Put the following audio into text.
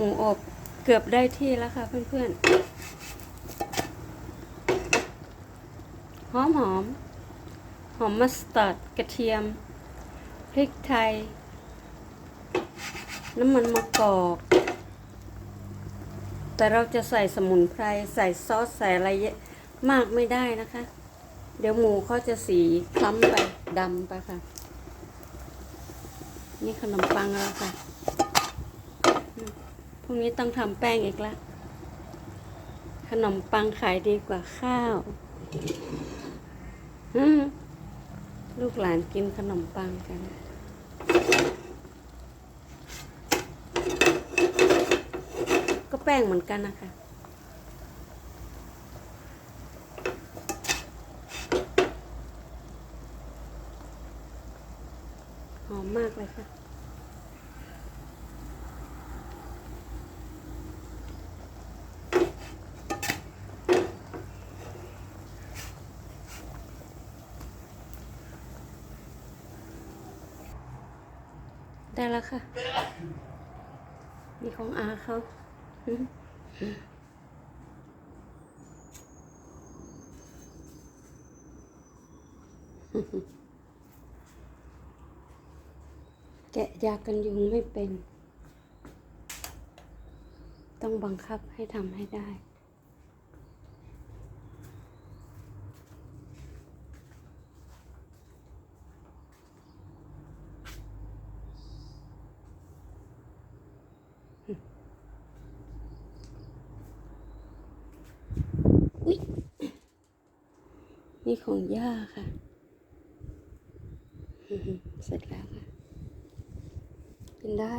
มูอบเกือบได้ที่แล้วค่ะเพื่อนๆ หอมหอม หอมมัสตาร์ดกระเทียม พริกไทย น้ำมันมะกอก แต่เราจะใส่สมุนไพร ใส่ซอส ใส่อะไรเยอะมากไม่ได้นะคะ เดี๋ยวหมูเขาจะสีคล้ำไปดำไปค่ะ นี่ขนมปังแล้วค่ะ รุ่งนี้ต้องทำแป้งอีกละ ขนมปังขายดีกว่าข้าวลูกหลานกินขนมปังกัน ก็แป้งเหมือนกันนะคะหอมมากเลยค่ะ ได้แล้วค่ะ นี่ของอาเขาแกะยากันยุงไม่เป็น ต้องบังคับให้ทำให้ได้ อุ๊ยนี่ของย่าค่ะ เสร็จแล้วค่ะ กินได้